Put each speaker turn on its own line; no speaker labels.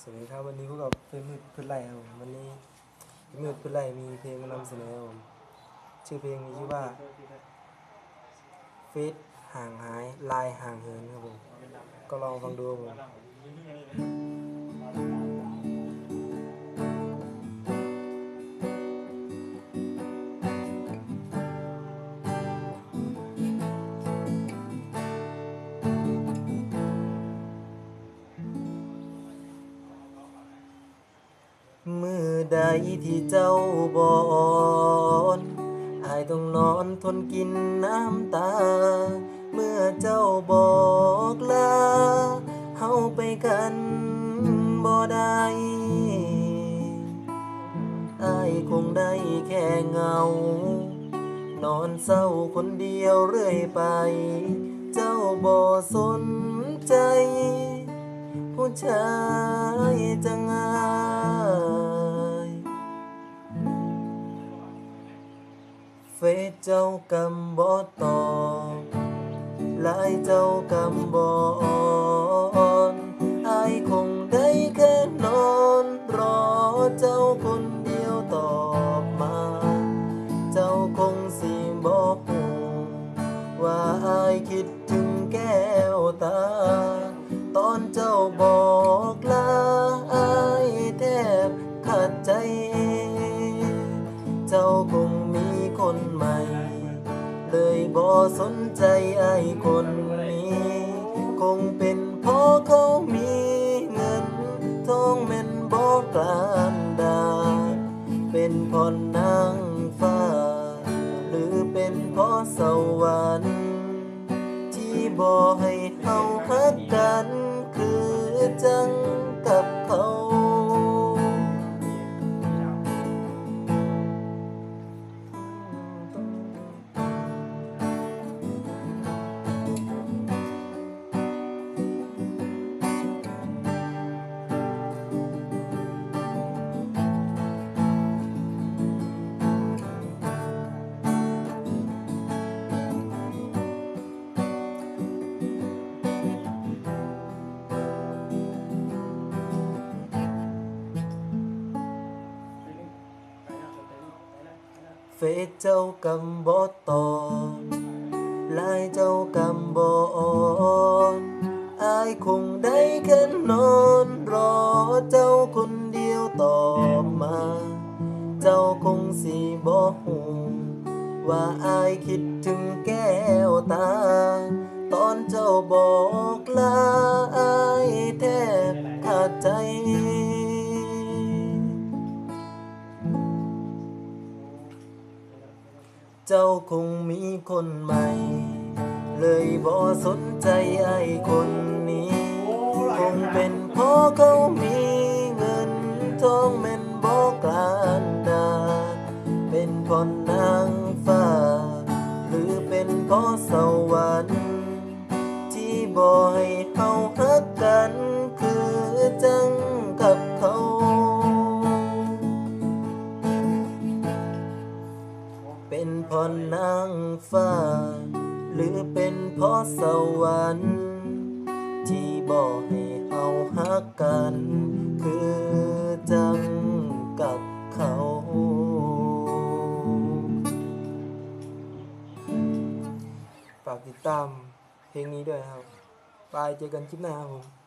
สวัสดีครับวันนี้พวกกับเพื่อนมืดเพื่อไรครับผมวันนี้เพื่อนมืดเพื่อนไรมีเพลงมานำเสนอครับผมชื่อเพลงมีชื่อว่าเฟซห่างหายลายห่างเหินครับผมก็ลองฟังดูครับผม มือใดที่เจ้าบอนอายต้องนอนทนกินน้ำตา เมื่อเจ้าบอกลาเฮาไปกันบ่ได้อายคงได้แค่เงา นอนเศร้าคนเดียวเรื่อยไป เจ้าบ่สนใจ ผู้ชายจะง่ายเฟซเจ้ากำบ่ตอบลายเจ้ากำบ่อ่อนอายคงได้แค่นอนรอเจ้าคนเดียวตอบมา เจ้าคงสิบอกว่าอายคิดถึงแก้วตา บอกลาอายแทบขาดใจ เจ้าคงมีคนใหม่ เลยบ่สนใจไอ้คนนี้ คงเป็นเพราะเขามีเงินทองแม่นบอกกลานดา เป็นพราะนางฟ้า หรือเป็นเพราะสวรรค์ที่บอกให้เฮาฮักกัน เฟซเจ้ากำบ่ตอบไลน์เจ้ากำบ่อ่อนอายคงได้แค่นอนรอเจ้าคนเดียวตอบมา เจ้าคงสิบ่หูว่าอายคิดถึงแก้วตา ตอนเจ้าบอกลาอายแทบขาดใจ เจ้าคงมีคนใหม่ เลยบ่สนใจไอ้คนนี้ คงเป็นเพราะเขามีเงินทองแม่นบอกลานดา เป็นพรนางฟ้า หรือเป็นเพราะสวรรค์ที่บ่ให้างฟ้า หรือเป็นเพราะสวรรค์ที่บอกให้เฮาฮักกัน คือจังกับเขา ฝากติดตามเพลงนี้ด้วยครับบายเจอกันคลิปหน้าครับผม